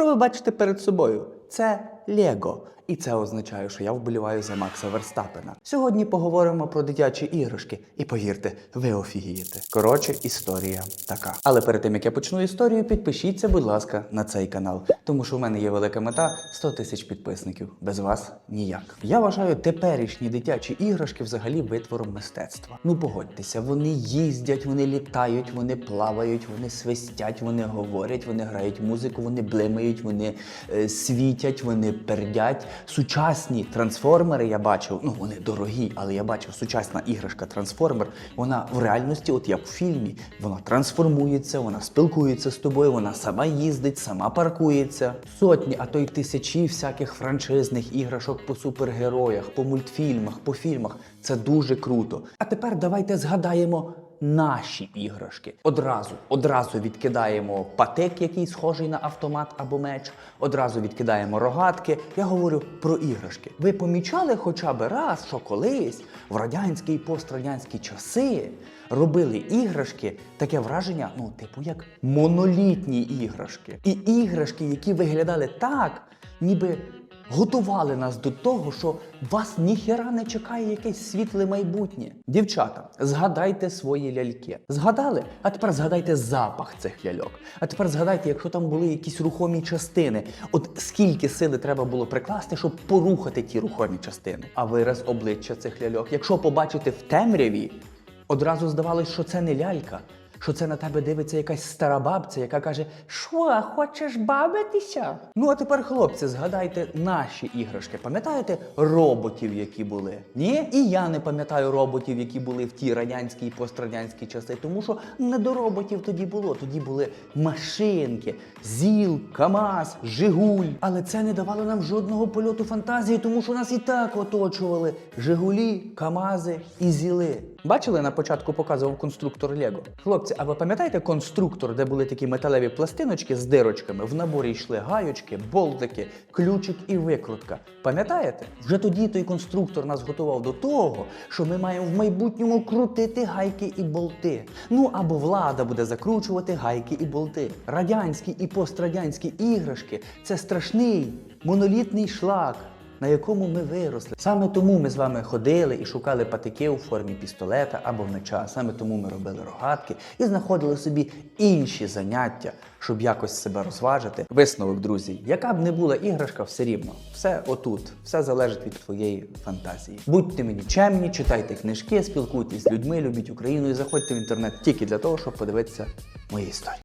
Що ви бачите перед собою? Це Лего. І це означає, що я вболіваю за Макса Верстапена. Сьогодні поговоримо про дитячі іграшки, і повірте, ви офігієте. Коротше, історія така. Але перед тим як я почну історію, підпишіться, будь ласка, на цей канал, тому що в мене є велика мета 100 тисяч підписників. Без вас ніяк. Я вважаю теперішні дитячі іграшки взагалі витвором мистецтва. Ну погодьтеся, вони їздять, вони літають, вони плавають, вони свистять, вони говорять, вони грають музику, вони блимають, вони е, світять, вони пердять. Сучасні трансформери я бачив, ну вони дорогі, але я бачив сучасна іграшка трансформер. Вона в реальності, от як в фільмі, вона трансформується, вона спілкується з тобою, вона сама їздить, сама паркується. Сотні, а то й тисячі всяких франшизних іграшок по супергероях, по мультфільмах, по фільмах. Це дуже круто. А тепер давайте згадаємо наші іграшки. Одразу, одразу відкидаємо патик, який схожий на автомат або меч. Одразу відкидаємо рогатки. Я говорю про іграшки. Ви помічали хоча б раз, що колись в радянські і пострадянські часи робили іграшки, таке враження, ну, типу, як монолітні іграшки. І іграшки, які виглядали так, ніби готували нас до того, що вас ніхера не чекає якесь світле майбутнє. Дівчата, згадайте свої ляльки. Згадали? А тепер згадайте запах цих ляльок. А тепер згадайте, якщо там були якісь рухомі частини. От скільки сили треба було прикласти, щоб порухати ті рухомі частини. А вираз обличчя цих ляльок, якщо побачити в темряві, одразу здавалось, що це не лялька. Що це на тебе дивиться якась стара бабця, яка каже: Що, хочеш бавитися? Ну а тепер, хлопці, згадайте наші іграшки. Пам'ятаєте роботів, які були? Ні? І я не пам'ятаю роботів, які були в ті радянські і пострадянські часи, тому що не до роботів тоді було. Тоді були машинки, ЗІЛ, КАМАЗ, Жигуль. Але це не давало нам жодного польоту фантазії, тому що нас і так оточували Жигулі, КАМАЗи і ЗІЛи. Бачили на початку показував конструктор Лего? Хлопці, а ви пам'ятаєте конструктор, де були такі металеві пластиночки з дирочками? В наборі йшли гаючки, болтики, ключик і викрутка. Пам'ятаєте? Вже тоді той конструктор нас готував до того, що ми маємо в майбутньому крутити гайки і болти. Ну або влада буде закручувати гайки і болти. Радянські і пострадянські іграшки це страшний монолітний шлак на якому ми виросли. Саме тому ми з вами ходили і шукали патики у формі пістолета або меча. Саме тому ми робили рогатки і знаходили собі інші заняття, щоб якось себе розважити. Висновок, друзі, яка б не була іграшка, все рівно. Все отут, все залежить від твоєї фантазії. Будьте мені чемні, читайте книжки, спілкуйтесь з людьми, любіть Україну і заходьте в інтернет тільки для того, щоб подивитися мої історії.